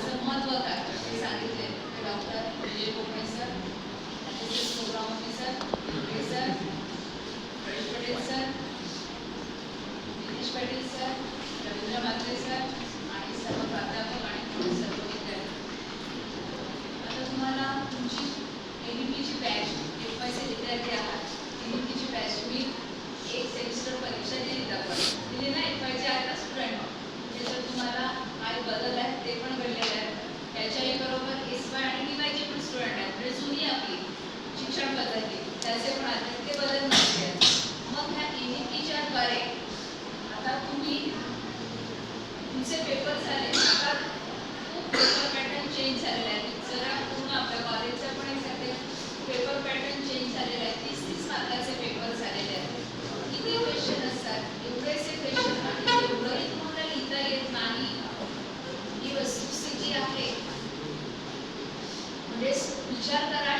त्याचं महत्त्व काय ते सांगितले doctor Vijay Kokane sir assistant programme officer हे sir Pravesh Patel sir Dinesh Patel sir Ravindra Matre sir आणि सर्व प्राध्यापक आणि सर्व विद्यार्थी आता तुम्हाला तुमची एनिमी ವಿಚಾರಧಾರ